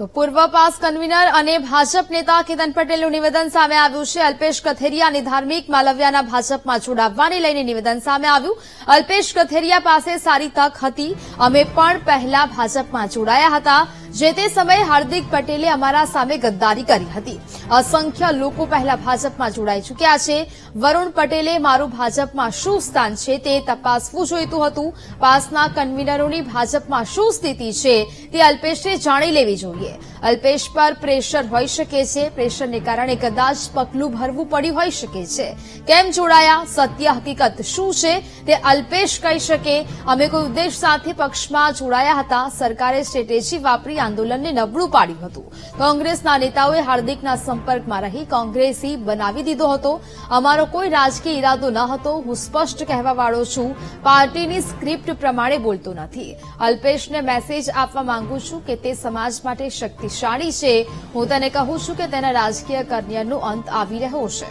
તો પૂર્વ pass convener અને ભાજપ નેતા કેતન પટેલનું નિવેદન સામે આવ્યું છે. અલ્પેશ કથેરિયા અને ધાર્મિક માલવ્યાના ભાજપમાં જોડાવવાને લઈને નિવેદન સામે આવ્યું. અલ્પેશ કથેરિયા પાસે સારી તક હતી. અમે પણ પહેલા ભાજપમાં જોડાયા હતા. જે તે સમયે હાર્દિક પટેલે અમારા સામે ગદ્દારી કરી હતી. અસંખ્ય લોકો પહેલા ભાજપમાં જોડાઈ ચૂક્યા છે. વરુણ પટેલે મારું ભાજપમાં શું સ્થાન છે તે તપાસવું જોઈતું હતું. પાસના કન્વીનરોની ભાજપમાં શું સ્થિતિ છે તે અલ્પેશે જાણી લેવી જોઈએ. અલ્પેશ પર પ્રેશર હોઈ શકે છે. પ્રેશરને કારણે કદાચ પગલું ભરવું પડ્યું હોઈ શકે છે. કેમ જોડાયા? સત્ય હકીકત શું છે? તે અલ્પેશ કહી શકે. અમે કોઈ ઉદ્દેશ સાથે પક્ષમાં જોડાયા હતા. સરકારે સ્ટ્રેટેજી વાપરી આંદોલનને નબળું પાડ્યું હતું. કોંગ્રેસના નેતાઓએ હાર્દિકના સંપર્કમાં રહી કોંગ્રેસી બનાવી દીધો હતો. અમારો કોઈ રાજકીય ઇરાદો ન હતો. હું સ્પષ્ટ કહેવાવાળો છું, પાર્ટીની સ્ક્રિપ્ટ પ્રમાણે બોલતો નથી. અલ્પેશને મેસેજ આપવા માંગુ છું કે તે સમાજ માટે શક્તિશાળી છે. હું તેને કહું છું કે તેના રાજકીય કરિયરનો અંત આવી રહ્યો છે.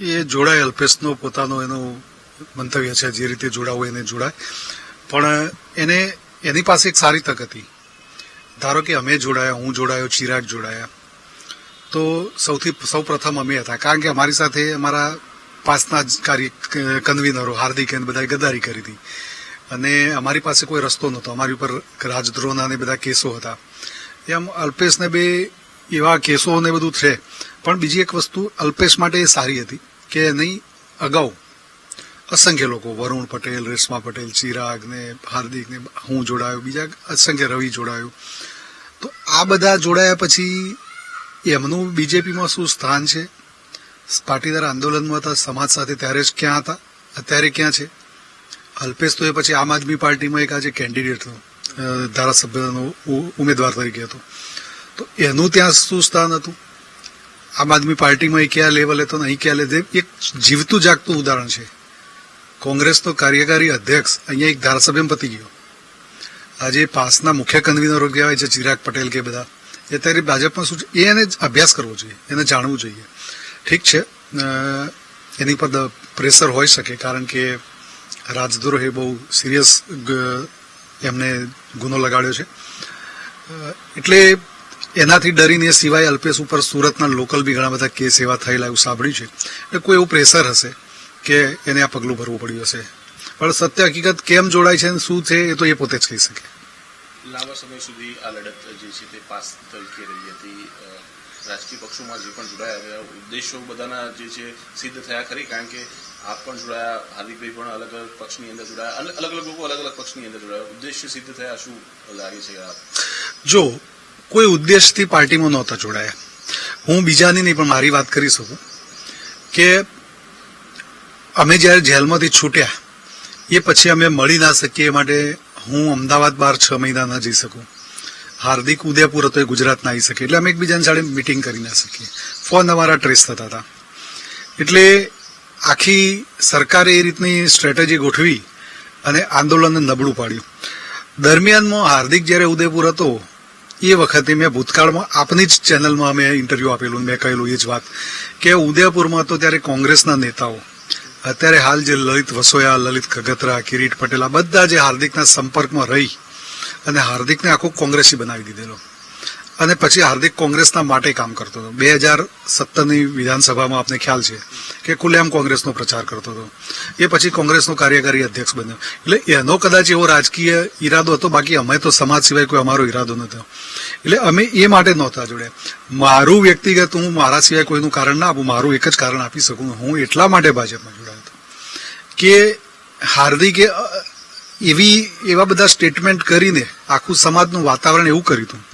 એ જોડાય અલ્પેશનો પોતાનો એનો મંતવ્ય છે, જે રીતે જોડાવું એને જોડાય. પણ એને, એની પાસે એક સારી તક હતી. ધારો કે અમે જોડાયા, હું જોડાયો, ચિરાગ જોડાયા. તો સૌથી સૌ પ્રથમ અમે હતા. કારણ કે અમારી સાથે અમારા પાસના જ કાર્ય, કન્વીનરો, હાર્દિક એને બધાએ ગદ્દારી કરી હતી. અને અમારી પાસે કોઈ રસ્તો નહોતો. અમારી ઉપર રાજદ્રોહના ને બધા કેસો હતા. એમ અલ્પેશને બે એવા કેસો ને બધું છે. પણ બીજી એક વસ્તુ અલ્પેશ માટે એ સારી હતી કે નહીં અગાઉ અસંખ્ય લોકો, વરુણ પટેલ, રેશમા પટેલ, ચિરાગ ને, હાર્દિક ને, હું જોડાયો, બીજા અસંખ્ય રવિ જોડાયો. તો આ બધા જોડાયા પછી એમનું બીજેપીમાં શું સ્થાન છે? પાટીદાર આંદોલનમાં હતા, સમાજ સાથે ત્યારે જ ક્યાં હતા? અત્યારે ક્યાં છે? અલ્પેશ તો એ પછી આમ આદમી પાર્ટીમાં એક આજે કેન્ડિડેટ હતો ધારાસભ્યનો ઉમેદવાર તરીકે હતો. તો એનું ત્યાં શું સ્થાન હતું? આમ આદમી પાર્ટીમાં એ કયા લેવલે હતો ને અહીં કયા લેવલે એક જીવતું જાગતું ઉદાહરણ છે. કોંગ્રેસનો કાર્યકારી અધ્યક્ષ અહીંયા એક ધારાસભ્ય પતી ગયો. આજે પાસના મુખ્ય કન્વીનરો કહેવાય છે, ચિરાગ પટેલ કે બધા. એ અત્યારે ભાજપમાં શું છે? એને અભ્યાસ કરવો જોઈએ, એને જાણવું જોઈએ. ઠીક છે એની પર પ્રેશર હોઈ શકે, કારણ કે રાજદ્રોહ બહુ સિરિયસ એમને ગુનો લગાડ્યો છે. એટલે એનાથી ડરીને એ સિવાય અલ્પેશ ઉપર સુરતના લોકલ બી ઘણા બધા કેસ એવા થયેલા, એવું સાંભળ્યું છે. એટલે કોઈ એવું પ્રેશર હશે. કે એને આ પગલું ભરવું પડ્યું હશે. પણ સત્ય હકીકત કેમ જોડાય છે અને શું છે એ તો એ પોતે જ કહી શકે. લાંબા સમય સુધી આ લડત જે છે તે પાસ તરીકે રહી હતી. રાજકીય પક્ષોમાં જે પણ જોડાયા ઉદ્દેશો બધાના જે છે સિદ્ધ થયા ખરી કારણ કે આપ પણ જોડાયા હાર્દિકભાઈ પણ અલગ અલગ પક્ષની અંદર જોડાયા અલગ અલગ લોકો અલગ અલગ પક્ષની અંદર જોડાયા. ઉદ્દેશ્ય સિદ્ધ થયા શું લાગે છે જો કોઈ ઉદ્દેશથી પાર્ટીમાં નહોતા જોડાયા. હું બીજાની નહીં પણ મારી વાત કરી શકું કે અમે જ્યારે જેલમાંથી છૂટ્યા, એ પછી અમે મળી ના શકીએ એ માટે હું અમદાવાદ બહાર છ મહિના ન જઈ શકું. હાર્દિક ઉદયપુર હતો એ ગુજરાત ના આવી શકે, એટલે અમે એકબીજાની સાથે મિટિંગ કરી ના શકીએ. ફોન અમારા ટ્રેસ થતા હતા. એટલે આખી સરકારે એ રીતની સ્ટ્રેટેજી ગોઠવી અને આંદોલનને નબળું પાડ્યું. દરમિયાનમાં હાર્દિક જ્યારે ઉદયપુર હતો, એ વખતે મેં ભૂતકાળમાં આપની જ ચેનલમાં અમે ઇન્ટરવ્યુ આપેલું, મેં કહેલું એ જ વાત કે ઉદયપુરમાં તો ત્યારે કોંગ્રેસના નેતાઓ અત્યારે હાલ જે લલિત વસોયા, લલિત કગતરા કિરીટ પટેલ, આ બધા જે હાર્દિકના સંપર્કમાં રહી અને હાર્દિકને આખો કોંગ્રેસી બનાવી દીધેલો. અને પછી હાર્દિક કોંગ્રેસના માટે કામ કરતો હતો. બે હજાર સત્તરની વિધાનસભામાં આપને ખ્યાલ છે કે ખુલ્લેઆમ કોંગ્રેસનો પ્રચાર કરતો હતો. એ પછી કોંગ્રેસનો કાર્યકારી અધ્યક્ષ બન્યો. એટલે એનો કદાચ એવો રાજકીય ઈરાદો હતો, બાકી અમે તો સમાજ સિવાય કોઈ અમારો ઈરાદો નહોતો. એટલે અમે એ માટે નહોતા જોડ્યા મારું વ્યક્તિગત, હું મારા સિવાય કોઈનું કારણ ના આપું, મારું એક જ કારણ આપી શકું. હું એટલા માટે ભાજપમાં કે હાર્દિકે એવી, એવા બધા સ્ટેટમેન્ટ કરીને આખું સમાજનું વાતાવરણ એવું કર્યું હતું.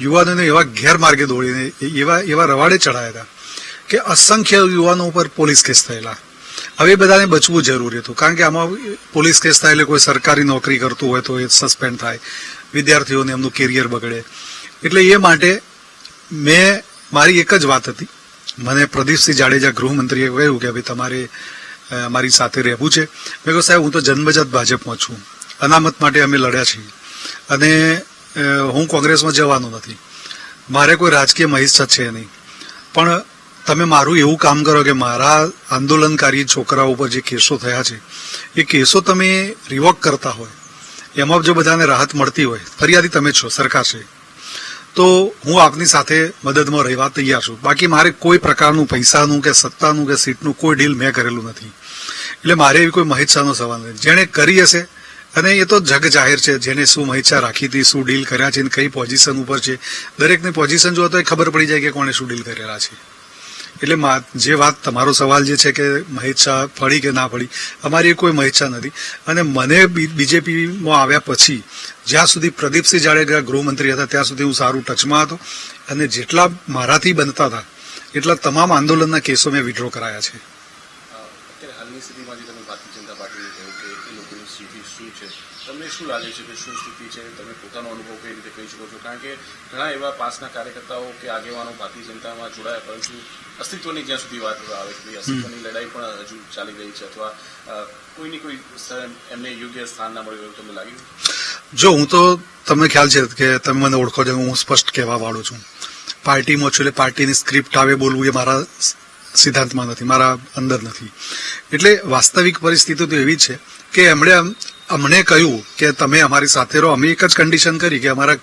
યુવાનોને એવા ગેરમાર્ગે દોડીને, એવા એવા રવાડે ચડાયા હતા કે અસંખ્ય યુવાનો ઉપર પોલીસ કેસ થયેલા. હવે બધાને બચવું જરૂરી હતું. કારણ કે આમાં પોલીસ કેસ થાય એટલે કોઈ સરકારી નોકરી કરતું હોય તો એ સસ્પેન્ડ થાય. વિદ્યાર્થીઓને એમનું કેરિયર બગડે. એટલે એ માટે મેં, મારી એક જ વાત હતી. મને પ્રદીપસિંહ જાડેજા ગૃહમંત્રીએ કહ્યું કે, ભાઈ, તમારે મારી સાથે રહેવું છે. મેં કહ્યું, સાહેબ, હું તો જન્મજાત ભાજપમાં છું અનામત માટે અમે લડ્યા છીએ. અને હું કોંગ્રેસમાં જવાનો નથી. મારે કોઈ રાજકીય મહિષ્ઠ છે નહીં. પણ તમે મારું એવું કામ કરો કે મારા આંદોલનકારી છોકરાઓ ઉપર જે કેસો થયા છે, એ કેસો તમે રિવોક કરતા હોય. એમાં જો બધાને રાહત મળતી હોય, ફરિયાદી તમે છો, સરકાર છે. તો હું આપની સાથે મદદમાં રહેવા તૈયાર છું. બાકી મારે કોઈ પ્રકારનું પૈસાનું કે સત્તાનું કે સીટનું કોઈ ડીલ મેં કરેલું નથી. એટલે મારે એવી કોઈ મહિચ્છાનો સવાલ નથી. જેણે કરી હશે, અને એ તો જગ જાહેર છે, જેને શું મહિચ્છા રાખી હતી, શું ડીલ કર્યા છે અને કઈ પોઝિશન ઉપર છે. દરેકની પોઝિશન જો તો એ ખબર પડી જાય કે કોણે શું ડીલ કરેલા છે. એટલે જે વાત તમારો સવાલ જે છે કે મહેચ્છા ફળી કે ના ફળી અમારી કોઈ મહેચ્છા નથી. અને મને બીજેપીમાં આવ્યા પછી, જ્યાં સુધી પ્રદીપસિંહ જાડેજા ગૃહમંત્રી હતા, ત્યાં સુધી હું સારું ટચમાં હતો. અને જેટલા મારાથી બનતા હતા, એટલા તમામ આંદોલનના કેસો મેં વિડ્રો કરાયા છે અત્યારે હાલની સ્થિતિમાં જે તમે ભારતીય જનતા પાર્ટીને કહ્યું કે એ લોકોની સ્થિતિ શું છે તમને શું લાગે છે કે શું સ્થિતિ છે? તમે પોતાનો અનુભવ કઈ રીતે કહી શકો છો? કારણ કે ઘણા એવા પાસના કાર્યકર્તાઓ કે આગેવાનો ભારતીય જનતામાં જોડાયા પરંતુ અસ્તિત્વની જ્યાં સુધી વાત આવે છે અસ્તિત્વની લડાઈ પણ હજુ ચાલી રહી છે અથવા કોઈની કોઈ એમને યોગ્ય સ્થાન ના મળ્યું એવું તમને લાગ્યું જો હું તો તમને ખ્યાલ છે કે તમે મને ઓળખો છો હું સ્પષ્ટ કહેવા વાળો છું. પાર્ટીમાં છું એટલે પાર્ટીની સ્ક્રિપ્ટ આવે બોલવું એ મારા સિદ્ધાંતમાં નથી મારા અંદર નથી. એટલે વાસ્તવિક પરિસ્થિતિ તો એવી છે કે એમણે અમ- અમને કહ્યું કે તમે અમારી સાથે રહો. અમે એક જ કન્ડિશન કરી કે અમારા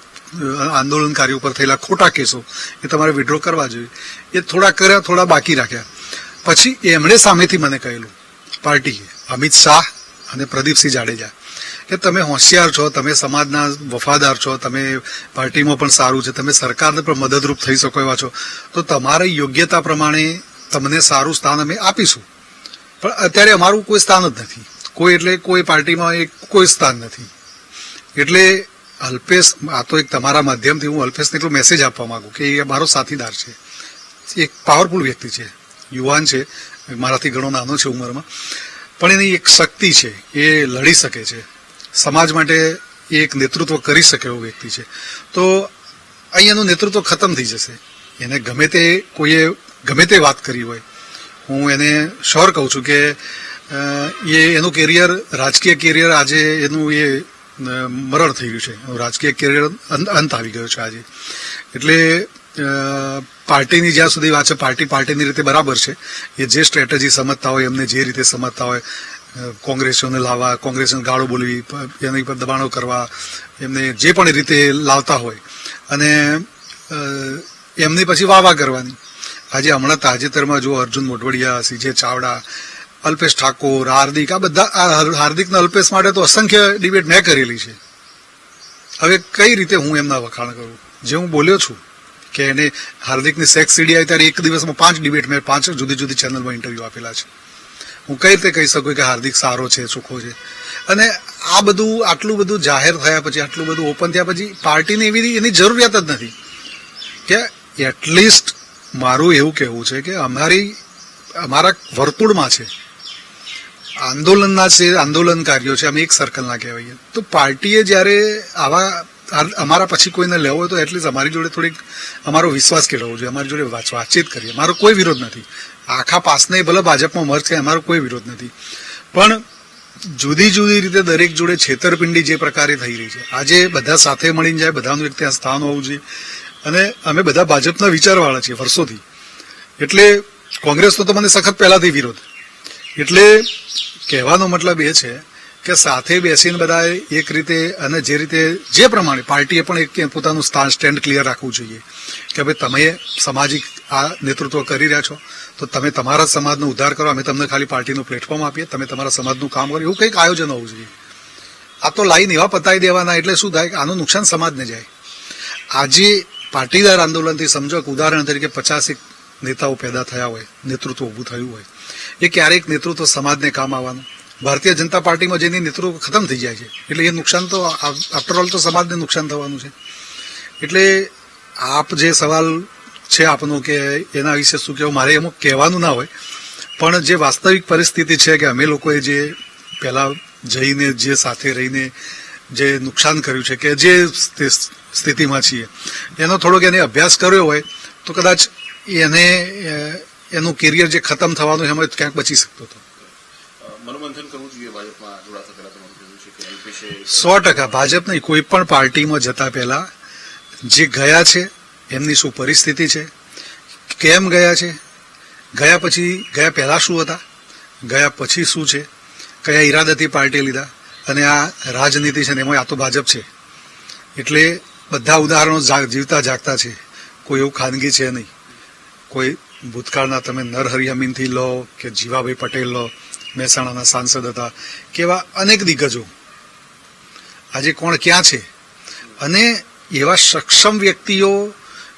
આંદોલનકારી ઉપર થયેલા ખોટા કેસો એ તમારે વિડ્રો કરવા જોઈએ. એ થોડા કર્યા, થોડા બાકી રાખ્યા. પછી એમણે સામેથી મને કહેલું પાર્ટીએ અમિત શાહ અને પ્રદીપસિંહ જાડેજા, કે તમે હોશિયાર છો, તમે સમાજના વફાદાર છો, તમે પાર્ટીમાં પણ સારું છે, તમે સરકારને પણ મદદરૂપ થઈ શકો એવા છો. તો તમારી યોગ્યતા પ્રમાણે તમને સારું સ્થાન અમે આપીશું. પણ અત્યારે અમારું કોઈ સ્થાન જ નથી. કોઈ એટલે કોઈ પાર્ટીમાં એક કોઈ સ્થાન નથી. એટલે અલ્પેશ, આ તો એક તમારા માધ્યમથી હું અલ્પેશને એટલો મેસેજ આપવા માંગુ કે એ મારો સાથીદાર છે. એક પાવરફુલ વ્યક્તિ છે, યુવાન છે, મારાથી ઘણો નાનો છે ઉંમરમાં. પણ એની એક શક્તિ છે, એ લડી શકે છે. સમાજ માટે એ એક નેતૃત્વ કરી શકે એવો વ્યક્તિ છે. તો અહીંયાનું નેતૃત્વ ખતમ થઈ જશે. એને ગમે તે કોઈએ, ગમે તે વાત કરી હોય. હું એને શ્યોર કહું છું કે એ એનું કેરિયર, રાજકીય કેરિયર આજે એનું એ મરણ થઈ ગયું છે. રાજકીય કેરિયર અંત આવી ગયો છે આજે. એટલે પાર્ટીની જ્યાં સુધી વાત છે, પાર્ટી પાર્ટીની રીતે બરાબર છે. એ જે સ્ટ્રેટેજી સમજતા હોય, એમને જે રીતે સમજતા હોય કોંગ્રેસીઓને લાવવા, કોંગ્રેસને ગાળો બોલવી એની પર દબાણો કરવા, એમને જે પણ રીતે લાવતા હોય. અને એમની પછી વાહ વાહ કરવાની. આજે હમણાં તાજેતરમાં જો અર્જુન મોઢવડિયા, સીજે ચાવડા અલ્પેશ ઠાકોર, હાર્દિક, આ બધા, આ હાર- હાર્દિક અને અલ્પેશ માટે તો અસંખ્ય ડિબેટ મેં કરેલી છે. હવે કઈ રીતે હું એમના વખાણ કરું? જે હું બોલ્યો છું કે એને હાર્દિકની સેક્સ સીડી આવી ત્યારે એક દિવસમાં પાંચ ડિબેટ મેં, પાંચ જુદી જુદી ચેનલમાં ઇન્ટરવ્યુ આપેલા છે. હું કઈ રીતે કહી શકું કે હાર્દિક સારો છે ચોખ્ખો છે? અને આ બધું, આટલું બધું જાહેર થયા પછી, આટલું બધું ઓપન થયા પછી પાર્ટીને એવી એની જરૂરિયાત જ નથી કે એટલીસ્ટ મારું એવું કહેવું છે કે અમારી, અમારા વર્તુળમાં છે આંદોલનના છે આંદોલનકારીઓ છે, અમે એક સર્કલના કહેવાઈએ. તો પાર્ટીએ જ્યારે આવા અમારા પછી કોઈને લેવો હોય તો એટલીસ્ટ અમારી જોડે થોડીક અમારો વિશ્વાસ કેળવવો જોઈએ, અમારી જોડે વાત- વાતચીત કરીએ. મારો કોઈ વિરોધ નથી. આખા પાસને ભલે ભાજપમાં મર્જ છે, અમારો કોઈ વિરોધ નથી. પણ જુદી જુદી રીતે દરેક જોડે છેતરપિંડી જે પ્રકારે થઈ રહી છે, આજે બધા સાથે મળીને જાય, બધાનું એક ત્યાં સ્થાન હોવું જોઈએ. અને અમે બધા ભાજપના વિચારવાળા છીએ વર્ષોથી. એટલે કોંગ્રેસનો તો મને સખત પહેલાથી વિરોધ. એટલે કહેવાનો મતલબ એ છે કે સાથે બેસીને બધાએ એક રીતે અને જે રીતે, જે પ્રમાણે પાર્ટીએ પણ એક પોતાનું સ્થાન સ્ટેન્ડ ક્લિયર રાખવું જોઈએ. કે ભાઈ તમે સામાજિક આ નેતૃત્વ કરી રહ્યા છો, તો તમે તમારા સમાજનો ઉદ્ધાર કરો, અમે તમને ખાલી પાર્ટીનું પ્લેટફોર્મ આપીએ, તમે તમારા સમાજનું કામ કરો, એવું કંઈક આયોજન હોવું જોઈએ. આ તો લાઈન એવા પતાવી દેવાના એટલે શું થાય કે આનું નુકસાન સમાજને જાય. આજે પાટીદાર આંદોલનથી સમજો કે ઉદાહરણ તરીકે પચાસેક નેતાઓ પેદા થયા હોય, નેતૃત્વ ઊભું થયું હોય. એ ક્યારેક નેતૃત્વ સમાજને કામ આવવાનું. ભારતીય જનતા પાર્ટીમાં જેની નેતૃત્વ ખતમ થઈ જાય છે, એટલે એ નુકસાન તો આફ્ટરઓલ તો સમાજને નુકસાન થવાનું છે. એટલે આપ જે સવાલ છે આપનો કે એના વિશે શું કહેવું, મારે એમાં કહેવાનું ના હોય, પણ જે વાસ્તવિક પરિસ્થિતિ છે કે અમે લોકોએ જે પહેલાં જઈને જે સાથે રહીને જે નુકસાન કર્યું છે કે જે સ્થિતિમાં છીએ, એનો થોડોક એને અભ્યાસ કર્યો હોય, તો કદાચ એને એનું કેરિયર જે ખતમ થવાનું એમાં ક્યાંક બચી શકતો હતો. મનોમંથન કરવું જોઈએ ભાજપમાં જોડાતા પહેલા તમારું કહેવું છે કે અલ્પેશે સો ટકા. ભાજપ નહીં કોઈ પણ પાર્ટીમાં જતા પહેલા જે ગયા છે એમની શું પરિસ્થિતિ છે કેમ ગયા છે ગયા પછી ગયા પહેલા શું હતા ગયા પછી શું છે કયા ઈરાદાથી પાર્ટી લીધા અને આ રાજનીતિ છે ને એમાં આ તો ભાજપ છે. એટલે બધા ઉદાહરણો જીવતા જાગતા છે. કોઈ એવું ખાનગી છે નહીં. કોઈ ભૂતકાળના તમે નરહરિ અમીનથી લો કે જીવાભાઈ પટેલ લો, મહેસાણાના સાંસદ હતા કેવા અનેક દિગ્ગજો. આજે કોણ ક્યાં છે? અને એવા સક્ષમ વ્યક્તિઓ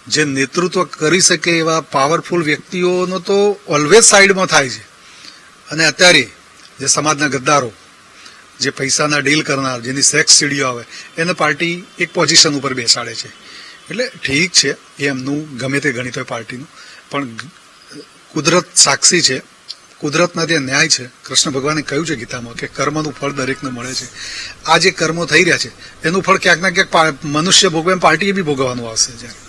જે નેતૃત્વ કરી શકે એવા પાવરફુલ વ્યક્તિઓનો તો ઓલવેઝ સાઈડમાં થાય છે. અને અત્યારે જે સમાજના ગદ્દારો, જે પૈસાના ડીલ કરનાર, જેની સેક્સ સીડીઓ આવે, એને પાર્ટી એક પોઝિશન ઉપર બેસાડે છે. એટલે ઠીક છે, એ એમનું ગમે તે ગણિત હોય પાર્ટીનું પણ કુદરત સાક્ષી છે. કુદરતના જે ન્યાય છે, કૃષ્ણ ભગવાને કહ્યું છે ગીતામાં કે કર્મનું ફળ દરેકને મળે છે. આ જે કર્મો થઈ રહ્યા છે, એનું ફળ ક્યાંક ના ક્યાંક મનુષ્ય ભોગવે એમ પાર્ટીએ બી ભોગવવાનું આવશે જ્યારે.